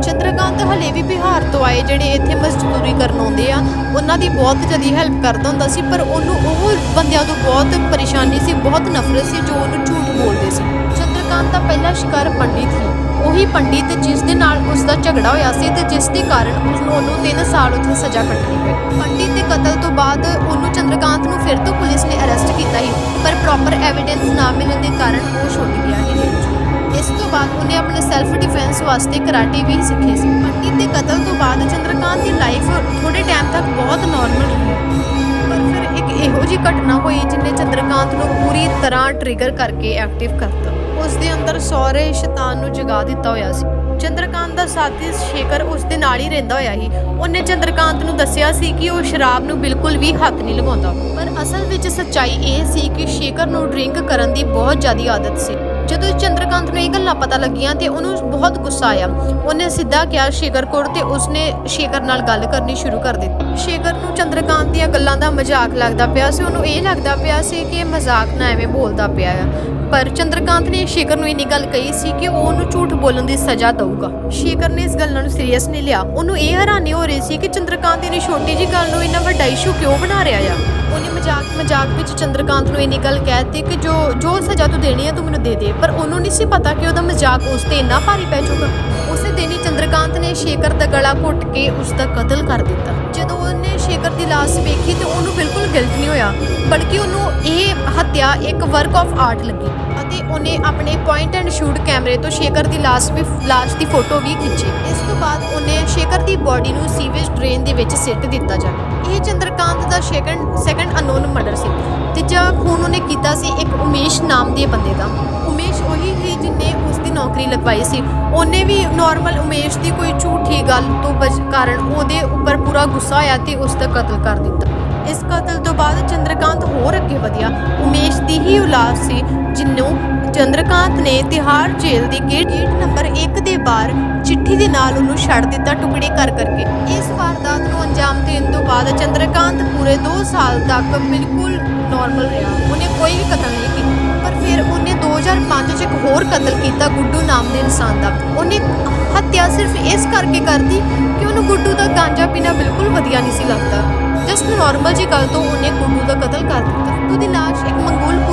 Speaker 1: ਚੰਦਰਕਾਂਤ ਹਲੇ ਵੀ ਬਿਹਾਰ ਤੋਂ ਆਏ ਜਿਹੜੇ ਇੱਥੇ ਮਜ਼ਦੂਰੀ ਕਰਨ ਆਉਂਦੇ ਆ, ਉਹਨਾਂ ਦੀ ਬਹੁਤ ਜ਼ਿਆਦਾ ਹੈਲਪ ਕਰਦਾ ਹੁੰਦਾ ਸੀ, ਪਰ ਉਹਨੂੰ ਉਹ ਬੰਦਿਆਂ ਤੋਂ ਬਹੁਤ ਪਰੇਸ਼ਾਨੀ ਸੀ, ਬਹੁਤ ਨਫ਼ਰਤ ਸੀ ਜੋ ਉਹਨੂੰ ਝੂਠ ਬੋਲਦੇ ਸੀ। ਚੰਦਰਕਾਂਤ ਦਾ ਪਹਿਲਾ ਸ਼ਿਕਾਰ ਪੰਡਿਤ ਸੀ। ਉਹੀ ਪੰਡਿਤ ਜਿਸ ਦੇ ਨਾਲ ਉਸ ਦਾ ਝਗੜਾ ਹੋਇਆ ਸੀ ਤੇ ਜਿਸ ਦੇ ਕਾਰਨ ਉਸ ਨੂੰ ਉਹਨੂੰ 3 ਸਾਲ ਉੱਥੇ ਸਜ਼ਾ ਕੱਟਣੀ ਪਈ। ਪੰਡਿਤ ਦੇ ਕਤਲ ਤੋਂ ਬਾਅਦ ਉਹਨੂੰ ਚੰਦਰਕਾਂਤ ਨੂੰ ਫਿਰ ਤੋਂ ਪੁਲਿਸ ਨੇ ਅਰੈਸਟ ਕੀਤਾ ਸੀ, ਪਰ ਪ੍ਰੋਪਰ ਐਵੀਡੈਂਸ ਨਾ ਮਿਲਣ ਦੇ ਕਾਰਨ ਉਹ ਛੁੱਟ ਗਿਆ ਸੀ ਇਸ ਤੋਂ ਬਾਅਦ ਉਹਨੇ ਆਪਣੇ ਸੈਲਫ ਡਿਫੈਂਸ ਵਾਸਤੇ ਕਰਾਟੇ ਵੀ ਸਿੱਖੇ ਸੀ। ਪੰਡਿਤ ਦੇ ਕਤਲ ਤੋਂ ਬਾਅਦ ਚੰਦਰਕਾਂਤ ਦੀ ਲਾਈਫ ਥੋੜੇ ਟਾਈਮ ਤੱਕ ਬਹੁਤ ਨਾਰਮਲ ਰਹੀ। ਪਰ ਫਿਰ ਇੱਕ ਇਹੋ ਜਿਹੀ ਘਟਨਾ ਹੋਈ ਜਿਨੇ ਚੰਦਰਕਾਂਤ ਨੂੰ ਪੂਰੀ ਤਰ੍ਹਾਂ ਟ੍ਰਿਗਰ ਕਰਕੇ ਐਕਟਿਵ ਕਰਤਾ। ਉਸ ਦੇ ਅੰਦਰ ਸੌਰੇ ਸ਼ੈਤਾਨ ਨੂੰ ਜਗਾ ਦਿੱਤਾ ਹੋਇਆ ਸੀ। ਚੰਦਰਕਾਂਤ ਦਾ ਸਾਥੀ ਸ਼ੇਖਰ ਉਸ ਦੇ ਨਾਲ ਹੀ ਰਹਿੰਦਾ ਹੋਇਆ ਸੀ। ਉਹਨੇ ਚੰਦਰਕਾਂਤ ਨੂੰ ਦੱਸਿਆ ਸੀ ਕਿ ਉਹ ਸ਼ਰਾਬ ਨੂੰ ਬਿਲਕੁਲ ਵੀ ਹੱਥ ਨਹੀਂ ਲਗਾਉਂਦਾ। ਪਰ ਅਸਲ ਵਿੱਚ ਸੱਚਾਈ ਇਹ ਸੀ ਕਿ ਸ਼ੇਖਰ ਨੂੰ ਡਰਿੰਕ ਕਰਨ ਦੀ ਬਹੁਤ ਜ਼ਿਆਦਾ ਆਦਤ ਸੀ। ਜਦੋਂ ਚੰਦਰਕਾਂਤ ਨੂੰ ਇਹ ਗੱਲਾਂ ਪਤਾ ਲੱਗੀਆਂ ਤੇ ਉਹਨੂੰ ਬਹੁਤ ਗੁੱਸਾ ਆਇਆ। ਉਹਨੇ ਸਿੱਧਾ ਕਿਹਾ, ਸ਼ੇਖਰ ਕੋਲ ਤੇ ਉਸਨੇ ਸ਼ੇਖਰ ਨਾਲ ਗੱਲ ਕਰਨੀ ਸ਼ੁਰੂ ਕਰ ਦਿੱਤੀ। ਸ਼ੇਖਰ ਨੂੰ ਚੰਦਰਕਾਂਤ ਦੀਆਂ ਗੱਲਾਂ ਦਾ ਮਜ਼ਾਕ ਲੱਗਦਾ ਪਿਆ ਸੀ। ਉਹਨੂੰ ਇਹ ਲੱਗਦਾ ਪਿਆ ਸੀ ਕਿ ਮਜ਼ਾਕ ਨਾ ਐਵੇਂ ਬੋਲਦਾ ਪਿਆ ਆ। ਪਰ ਚੰਦਰਕਾਂਤ ਨੇ ਸ਼ੇਖਰ ਨੂੰ ਇੰਨੀ ਗੱਲ ਕਹੀ ਸੀ ਕਿ ਉਹ ਉਹਨੂੰ ਝੂਠ ਬੋਲਣ ਦੀ ਸਜ਼ਾ ਦਊਗਾ। ਸ਼ੇਖਰ ਨੇ ਇਸ ਗੱਲ ਨੂੰ ਸੀਰੀਅਸ ਨਹੀਂ ਲਿਆ। ਉਹਨੂੰ ਇਹ ਹੈਰਾਨੀ ਹੋ ਰਹੀ ਸੀ ਕਿ ਚੰਦਰਕਾਂਤ ਇਨੀ ਛੋਟੀ ਜੀ ਗੱਲ ਨੂੰ ਇੰਨਾ ਵੱਡਾ ਇਸ਼ੂ ਕਿਉਂ ਬਣਾ ਰਿਹਾ ਆ? ਮਜ਼ਾਕ ਮਜ਼ਾਕ ਵਿੱਚ ਚੰਦਰਕਾਂਤ ਨੂੰ ਇੰਨੀ ਗੱਲ ਕਹਿ ਦਿੱਤੀ ਕਿ ਜੋ ਜੋ ਸਜ਼ਾ ਤੂੰ ਦੇਣੀ ਹੈ ਤੂੰ ਮੈਨੂੰ ਦੇ ਦੇ। ਪਰ ਉਹਨੂੰ ਨਹੀਂ ਸੀ ਪਤਾ ਕਿ ਉਹਦਾ ਮਜ਼ਾਕ ਉਸ ਤੇ ਇੰਨਾ ਭਾਰੀ ਪੈ ਜਾਊਗਾ ਉਸੇ ਦਿਨ ਹੀ ਚੰਦਰਕਾਂਤ ਨੇ ਸ਼ੇਖਰ ਦਾ ਗਲਾ ਘੁੱਟ ਕੇ ਉਸ ਦਾ ਕਤਲ ਕਰ ਦਿੱਤਾ। ਜਦੋਂ ਉਹਨੇ ਸ਼ੇਖਰ ਦੀ ਲਾਸ਼ ਵੇਖੀ ਤੇ ਉਹਨੂੰ ਬਿਲਕੁਲ ਗਿਲਟ ਨਹੀਂ ਹੋਇਆ, ਬਲਕਿ ਉਹਨੂੰ ਇਹ ਹੱਤਿਆ ਇੱਕ ਵਰਕ ਆਫ ਆਰਟ ਲੱਗੀ। ਅਤੇ ਉਹਨੇ ਆਪਣੇ ਪੁਆਇੰਟ ਐਂਡ ਸ਼ੂਟ ਕੈਮਰੇ ਤੋਂ ਸ਼ੇਖਰ ਦੀ ਲਾਸ਼ ਵੀ ਲਾਸ਼ ਦੀ ਫੋਟੋ ਵੀ ਖਿੱਚੀ। ਇਸ ਤੋਂ ਬਾਅਦ ਉਹਨੇ ਸ਼ੇਖਰ ਦੀ ਬਾਡੀ ਨੂੰ ਸੀਵੇਜ ਡਰੇਨ ਦੇ ਵਿੱਚ ਸਿੱਟ ਦਿੱਤਾ ਜਾ ਇਹ ਚੰਦਰਕਾਂਤ ਦਾ ਸੈਕੰਡ ਸੈਕੰਡ ਅਨਨੋਨ ਮਰਡਰ ਸੀ। ਤੀਜਾ ਖੂਨ ਉਹਨੇ ਕੀਤਾ ਸੀ ਇੱਕ ਉਮੇਸ਼ ਨਾਮ ਦੇ ਬੰਦੇ ਦਾ। ਉਮੇਸ਼ ਉਹੀ ਹੀ ਜਿਨੇ ਉਸ ਦੀ ਨੌਕਰੀ ਲਗਵਾਈ ਸੀ। ਉਹਨੇ ਵੀ ਨਾਰਮਲ ਉਮੇਸ਼ ਦੀ ਕੋਈ ਝੂਠੀ ਗੱਲ ਤੋਂ ਬਚ, ਕਾਰਨ ਉਹਦੇ ਉੱਪਰ ਪੂਰਾ ਗੁੱਸਾ ਆਇਆ ਤੇ ਉਸ ਦਾ ਕਤਲ ਕਰ ਦਿੱਤਾ। ਇਸ ਕਤਲ ਤੋਂ ਬਾਅਦ ਚੰਦਰਕਾਂਤ ਹੋਰ ਅੱਗੇ ਵਧਿਆ। ਉਮੇਸ਼ ਦੀ ਹੀ ਔਲਾਦ ਸੀ ਜਿਹਨੂੰ ਚੰਦਰਕਾਂਤ ਨੇ ਤਿਹਾੜ ਜੇਲ੍ਹ ਦੇ ਗੇਟ ਗੇਟ ਨੰਬਰ 1 ਦੇ ਬਾਹਰ ਚਿੱਠੀ ਦੇ ਨਾਲ ਉਹਨੂੰ ਛੱਡ ਦਿੱਤਾ ਟੁਕੜੇ ਕਰ ਕਰਕੇ। ਇਸ ਵਾਰਦਾਤ ਨੂੰ ਅੰਜਾਮ ਦੇਣ ਤੋਂ ਬਾਅਦ ਚੰਦਰਕਾਂਤ ਪੂਰੇ 2 ਸਾਲ ਤੱਕ ਬਿਲਕੁਲ ਨਾਰਮਲ ਰਿਹਾ। ਉਹਨੇ ਕੋਈ ਵੀ ਕਤਲ ਨਹੀਂ ਕੀਤਾ। ਪਰ ਫਿਰ ਉਹਨੇ 2005 ਚ ਇੱਕ ਹੋਰ ਕਤਲ ਕੀਤਾ ਗੁੱਡੂ ਨਾਮ ਦੇ ਇਨਸਾਨ ਦਾ। ਉਹਨੇ ਹੱਤਿਆ ਸਿਰਫ ਇਸ ਕਰਕੇ ਕਰਦੀ ਕਿ ਉਹਨੂੰ ਗੁੱਡੂ ਦਾ ਗਾਂਜਾ ਪੀਣਾ ਬਿਲਕੁਲ ਵਧੀਆ ਨਹੀਂ ਸੀ ਲੱਗਦਾ। ਜਸਟ ਨਾਰਮਲ ਜੀ ਗੱਲ ਤੋਂ ਉਹਨੇ ਗੁੱਡੂ ਦਾ ਕਤਲ ਕਰ ਦਿੱਤਾ। ਗੁੱਡੂ ਦੀ ਲਾਸ਼ ਇੱਕ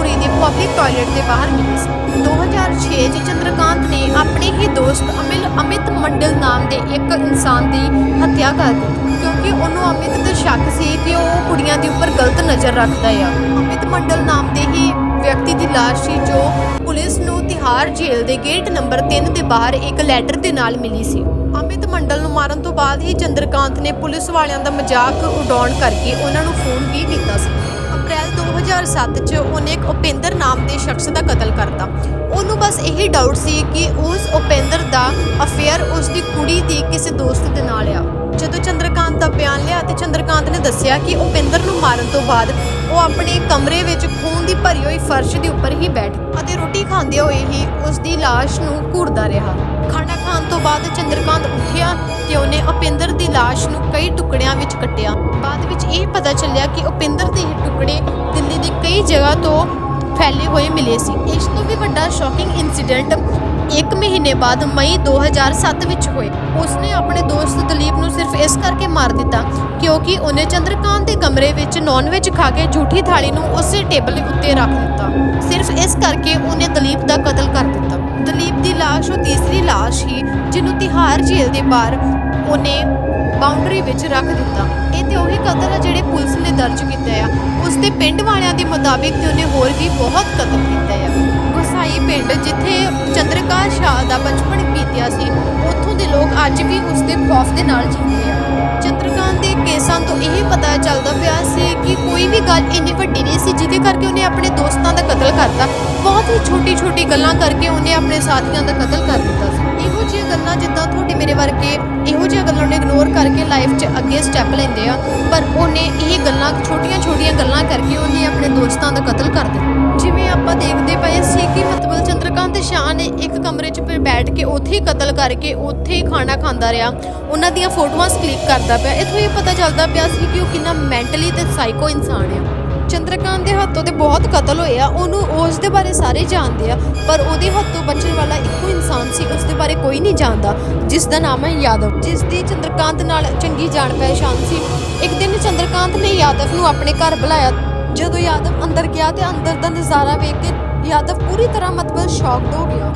Speaker 1: ਮੰਗੋਲਪੁਰੀ ਦੇ ਪਬਲਿਕ ਟਾਇਲਟ ਦੇ ਬਾਹਰ ਮਿਲੀ ਸੀ। 2006 ਚ ਚੰਦਰਕਾਂਤ ਨੇ ਆਪਣੇ ਹੀ ਦੋਸਤ ਅਮਿਲ, ਅਮਿਤ ਮੰਡਲ ਨਾਮ ਦੇ ਇੱਕ ਇਨਸਾਨ ਦੀ ਹੱਤਿਆ ਕਰ ਦਿੱਤੀ, ਕਿਉਂਕਿ ਉਹਨੂੰ ਅਮਿਤ ਤੇ ਸ਼ੱਕ ਸੀ ਕਿ ਉਹ ਕੁੜੀਆਂ ਦੇ ਉੱਪਰ ਗਲਤ ਨਜ਼ਰ ਰੱਖਦਾ ਆ। ਅਮਿਤ ਮੰਡਲ ਨਾਮ ਦੇ ਹੀ ਵਿਅਕਤੀ ਦੀ ਲਾਸ਼ ਸੀ, ਜੋ ਪੁਲਿਸ ਨੂੰ ਤਿਹਾਰ ਜੇਲ੍ਹ ਦੇ ਗੇਟ ਨੰਬਰ 3 ਦੇ ਬਾਹਰ ਇੱਕ ਲੈਟਰ ਦੇ ਨਾਲ ਮਿਲੀ ਸੀ। ਅਮਿਤ ਮੰਡਲ ਨੂੰ ਮਾਰਨ ਤੋਂ ਬਾਅਦ ਹੀ ਚੰਦਰਕਾਂਤ ਨੇ ਪੁਲਿਸ ਵਾਲਿਆਂ ਦਾ ਮਜ਼ਾਕ ਉਡਾਉਣ ਕਰਕੇ ਉਹਨਾਂ ਨੂੰ ਫੋਨ ਵੀ ਕੀਤਾ ਸੀ। ਅਪ੍ਰੈਲ 2007 ਚ ਉਹਨੇ ਇੱਕ ਉਪੇਂਦਰ ਨਾਮ ਦੇ ਸ਼ਖਸ ਦਾ ਕਤਲ ਕਰਤਾ। ਉਹਨੂੰ ਬਸ ਇਹੀ ਡਾਊਟ ਸੀ ਕਿ ਉਸ ਉਪੇਂਦਰ ਦਾ ਅਫੇਅਰ ਉਸ ਦੀ ਕੁੜੀ ਦੀ ਕਿਸੇ ਦੋਸਤ ਦੇ ਨਾਲ ਆ। ਜਦੋਂ ਚੰਦਰਕਾਂਤ ਦਾ ਬਿਆਨ ਲਿਆ ਤੇ ਚੰਦਰਕਾਂਤ ਨੇ ਦੱਸਿਆ ਕਿ ਉਪਿੰਦਰ ਨੂੰ ਮਾਰਨ ਤੋਂ ਬਾਅਦ ਉਹ ਆਪਣੇ ਕਮਰੇ ਵਿੱਚ ਖੂਨ ਦੀ ਭਰੀ ਹੋਈ ਫਰਸ਼ ਦੇ ਉੱਪਰ ਹੀ ਬੈਠ ਅਤੇ ਰੋਟੀ ਖਾਂਦੇ ਹੋਏ ਹੀ ਉਸ ਦੀ ਲਾਸ਼ ਨੂੰ ਘੂਰਦਾ ਰਿਹਾ। ਖਾਣਾ ਖਾਣ ਤੋਂ ਬਾਅਦ ਚੰਦਰਕਾਂਤ ਉੱਠਿਆ ਤੇ ਉਹਨੇ ਉਪਿੰਦਰ ਦੀ ਲਾਸ਼ ਨੂੰ ਕਈ ਟੁਕੜਿਆਂ ਵਿੱਚ ਕੱਟਿਆ। ਬਾਅਦ ਵਿੱਚ ਇਹ ਪਤਾ ਚੱਲਿਆ ਕਿ ਉਪਿੰਦਰ ਦੇ ਇਹ ਟੁਕੜੇ ਦਿੱਲੀ ਦੀ ਕਈ ਜਗ੍ਹਾ ਤੋਂ ਫੈਲੇ ਹੋਏ ਮਿਲੇ ਸੀ। ਇਸ ਤੋਂ ਵੀ ਵੱਡਾ ਸ਼ੌਕਿੰਗ ਇਨਸੀਡੈਂਟ ਇੱਕ ਮਹੀਨੇ ਬਾਅਦ ਮਈ 2007 ਵਿੱਚ ਹੋਏ। ਉਸਨੇ ਆਪਣੇ ਦੋਸਤ ਦਲੀਪ ਨੂੰ ਸਿਰਫ ਇਸ ਕਰਕੇ ਮਾਰ ਦਿੱਤਾ ਕਿਉਂਕਿ ਉਹਨੇ ਚੰਦਰਕਾਂਤ ਦੇ ਕਮਰੇ ਵਿੱਚ ਨੌਨਵੈਜ ਖਾ ਕੇ ਝੂਠੀ ਥਾਲੀ ਨੂੰ ਉਸੇ ਟੇਬਲ ਉੱਤੇ ਰੱਖ ਦਿੱਤਾ। ਸਿਰਫ ਇਸ ਕਰਕੇ ਉਹਨੇ ਦਲੀਪ ਦਾ ਕਤਲ ਕਰ ਦਿੱਤਾ। ਦਲੀਪ ਦੀ ਲਾਸ਼ ਉਹ ਤੀਸਰੀ ਲਾਸ਼ ਸੀ, ਜਿਹਨੂੰ ਤਿਹਾਰ ਜੇਲ੍ਹ ਦੇ ਬਾਹਰ ਉਹਨੇ ਬਾਉਂਡਰੀ ਵਿੱਚ ਰੱਖ ਦਿੱਤਾ। ਇਹ ਤੇ ਉਹੀ ਕਤਲ ਆ ਜਿਹੜੇ ਪੁਲਿਸ ਨੇ ਦਰਜ ਕੀਤਾ ਆ। ਉਸ ਦੇ ਪਿੰਡ ਵਾਲਿਆਂ ਦੇ ਮੁਤਾਬਿਕ ਤੇ ਉਹਨੇ ਹੋਰ ਵੀ ਬਹੁਤ ਕਤਲ ਕੀਤਾ ਆ। ਗੁਸਾਈ ਪਿੰਡ, ਜਿੱਥੇ ਚੰਦਰਕਾਰ ਸ਼ਾਹ ਦਾ ਬਚਪਨ ਬੀਤਿਆ ਸੀ, ਉੱਥੋਂ ਦੇ ਲੋਕ ਅੱਜ ਵੀ ਉਸ ਦੇ ਖੌਫ ਦੇ ਨਾਲ ਜੀਉਂਦੇ ਆ। ਚੰਦਰਕਾਂਤ ਕੇਸਾਂ ਤੋਂ ਇਹ ਪਤਾ ਚੱਲਦਾ ਪਿਆ ਸੀ ਕਿ ਕੋਈ ਵੀ ਗੱਲ ਇੰਨੀ ਵੱਡੀ ਨਹੀਂ ਸੀ, ਜਿਹਦੇ ਕਰਕੇ ਉਹਨੇ ਆਪਣੇ ਦੋਸਤਾਂ ਦਾ ਕਤਲ ਕਰਤਾ। ਬਹੁਤ ਹੀ ਛੋਟੀ ਛੋਟੀ ਗੱਲਾਂ ਕਰਕੇ ਉਹਨੇ ਆਪਣੇ ਸਾਥੀਆਂ ਦਾ ਕਤਲ ਕਰ ਦਿੱਤਾ ਸੀ। ਇਹੋ ਜਿਹੀਆਂ ਗੱਲਾਂ ਜਿੱਦਾਂ ਤੁਹਾਡੇ ਮੇਰੇ ਵਰਗੇ ਇਹੋ ਜਿਹੀਆਂ ਗੱਲਾਂ ਨੂੰ ਇਗਨੋਰ ਕਰਕੇ ਲਾਈਫ 'ਚ ਅੱਗੇ ਸਟੈਪ ਲੈਂਦੇ ਆ, ਪਰ ਉਹਨੇ ਇਹ ਗੱਲਾਂ ਛੋਟੀਆਂ ਛੋਟੀਆਂ ਗੱਲਾਂ ਕਰਕੇ ਉਹਨੇ ਆਪਣੇ ਦੋਸਤਾਂ ਦਾ ਕਤਲ ਕਰ ਦਿੱਤਾ। ਚੰਦਰਕਾਂਤ ਸ਼ਾਹ ਨੇ ਇੱਕ ਕਮਰੇ 'ਚ ਫਿਰ ਬੈਠ ਕੇ ਉੱਥੇ ਹੀ ਕਤਲ ਕਰਕੇ ਉੱਥੇ ਹੀ ਖਾਣਾ ਖਾਂਦਾ ਰਿਹਾ। ਉਹਨਾਂ ਦੀਆਂ ਫੋਟੋਆਂ ਕਲਿੱਕ ਕਰਦਾ ਪਿਆ। ਇਥੋਂ ਇਹ ਪਤਾ ਚੱਲਦਾ ਪਿਆ ਸੀ ਕਿ ਉਹ ਕਿੰਨਾ ਮੈਂਟਲੀ ਤੇ ਸਾਈਕੋ ਇਨਸਾਨ ਆ। ਚੰਦਰਕਾਂਤ ਦੇ ਹੱਥੋਂ ਤੇ ਬਹੁਤ ਕਤਲ ਹੋਏ ਆ। ਉਹਨੂੰ ਉਸ ਦੇ ਬਾਰੇ ਸਾਰੇ ਜਾਣਦੇ ਆ। ਪਰ ਉਹਦੇ ਹੱਥੋਂ ਬਚਣ ਵਾਲਾ ਇੱਕੋ ਇਨਸਾਨ ਸੀ। ਉਸ ਦੇ ਬਾਰੇ ਕੋਈ ਨਹੀਂ ਜਾਣਦਾ। ਜਿਸ ਦਾ ਨਾਮ ਹੈ ਯਾਦਵ। ਜਿਸ ਦੀ ਚੰਦਰਕਾਂਤ ਨਾਲ ਚੰਗੀ ਜਾਣ ਪਹਿਚਾਣ ਸੀ। ਇੱਕ ਦਿਨ ਚੰਦਰਕਾਂਤ ਨੇ ਯਾਦਵ ਨੂੰ ਆਪਣੇ ਘਰ ਬੁਲਾਇਆ। ਜਦੋਂ ਯਾਦਵ ਅੰਦਰ ਗਿਆ ਤੇ ਅੰਦਰ ਦਾ ਨਜ਼ਾਰਾ ਵੇਖ ਕੇ ਯਾਦਵ ਪੂਰੀ ਤਰ੍ਹਾਂ ਮਤਲਬ ਸ਼ੌਕਡ ਹੋ ਗਿਆ।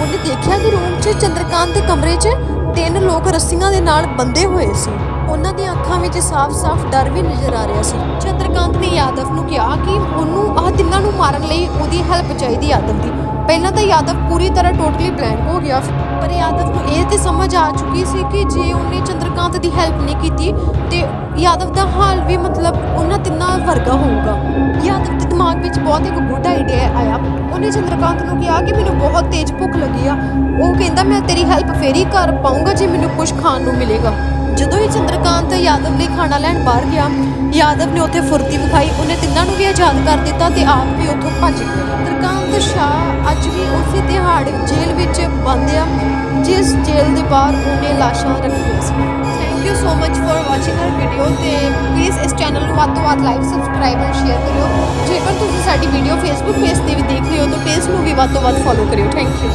Speaker 1: ਉਹਨੇ ਦੇਖਿਆ ਕਿ ਰੂਮ 'ਚ ਚੰਦਰਕਾਂਤ ਦੇ ਕਮਰੇ 'ਚ ਤਿੰਨ ਲੋਕ ਰੱਸੀਆਂ ਦੇ ਨਾਲ ਬੰਦੇ ਹੋਏ ਸੀ। ਉਹਨਾਂ ਦੀਆਂ ਅੱਖਾਂ ਵਿੱਚ ਸਾਫ਼-ਸਾਫ਼ ਡਰ ਵੀ ਨਜ਼ਰ ਆ ਰਿਹਾ ਸੀ। ਚੰਦਰਕਾਂਤ ਨੇ ਯਾਦਵ ਨੂੰ ਕਿਹਾ ਕਿ ਉਹਨੂੰ ਆਹ ਤਿੰਨਾਂ ਨੂੰ ਮਾਰਨ ਲਈ ਉਹਦੀ ਹੈਲਪ ਚਾਹੀਦੀ ਯਾਦਵ ਦੀ। ਪਹਿਲਾਂ ਤਾਂ ਯਾਦਵ ਪੂਰੀ ਤਰ੍ਹਾਂ ਟੋਟਲੀ ਬਲੈਂਕ ਹੋ ਗਿਆ ਪਰ ਯਾਦਵ ਨੂੰ ਇਹ ਤੇ ਸਮਝ ਆ ਚੁੱਕੀ ਸੀ ਕਿ ਜੇ ਉਹਨੇ ਚੰਦਰਕਾਂਤ ਦੀ ਹੈਲਪ ਨਹੀਂ ਕੀਤੀ, ਤੇ ਯਾਦਵ ਦਾ ਹਾਲ ਵੀ ਮਤਲਬ ਉਹਨਾਂ ਤਿੰਨਾਂ ਵਰਗਾ ਹੋਊਗਾ। ਯਾਦਵ ਦੇ ਦਿਮਾਗ ਵਿੱਚ ਬਹੁਤ ਇੱਕ ਗੁੱਡ ਆਈਡੀਆ ਆਇਆ। ਉਹਨੇ ਚੰਦਰਕਾਂਤ ਨੂੰ ਕਿਹਾ ਕਿ ਮੈਨੂੰ ਬਹੁਤ ਤੇਜ਼ ਭੁੱਖ ਲੱਗੀ ਕਹਿੰਦਾ ਮੈਂ ਤੇਰੀ ਹੈਲਪ ਫੇਰ ਹੀ ਕਰ ਪਾਉਂਗਾ ਜੇ ਮੈਨੂੰ ਕੁਝ ਖਾਣ ਨੂੰ ਮਿਲੇਗਾ। ਜਦੋਂ ਹੀ ਚੰਦਰਕਾਂਤ ਯਾਦਵ ਲਈ ਖਾਣਾ ਲੈਣ ਬਾਹਰ ਗਿਆ, ਯਾਦਵ ਨੇ ਉੱਥੇ ਫੁਰਤੀ ਵਿਖਾਈ, ਉਹਨੇ ਤਿੰਨਾਂ ਨੂੰ ਵੀ ਆਜ਼ਾਦ ਕਰ ਦਿੱਤਾ ਤੇ ਆਪ ਵੀ ਉੱਥੋਂ ਭੱਜ ਗਿਆ ਚੰਦਰਕਾਂਤ ਸ਼ਾਹ ਅੱਜ ਵੀ ਉਸੇ ਦਿਹਾੜ ਜੇਲ੍ਹ ਵਿੱਚ ਬੰਦ ਆ ਜਿਸ ਜੇਲ੍ਹ ਦੇ ਬਾਹਰ ਉਹਨੇ ਲਾਸ਼ਾਂ ਰੱਖੀਆਂ ਸੀ। Thank you so much for watching our video ਤੇ ਪਲੀਜ਼ ਇਸ ਚੈਨਲ ਨੂੰ ਵੱਧ ਤੋਂ ਵੱਧ ਲਾਈਕ ਸਬਸਕ੍ਰਾਈਬ ਐਂਡ ਸ਼ੇਅਰ ਕਰਿਓ। ਜੇਕਰ ਤੁਸੀਂ ਸਾਡੀ ਵੀਡੀਓ ਫੇਸਬੁੱਕ ਪੇਜ ਤੇ ਵੀ ਦੇਖ ਰਹੇ ਹੋ, ਤਾਂ ਪੇਜ ਨੂੰ ਵੀ ਵੱਧ ਤੋਂ ਵੱਧ ਫੋਲੋ ਕਰਿਓ। Thank you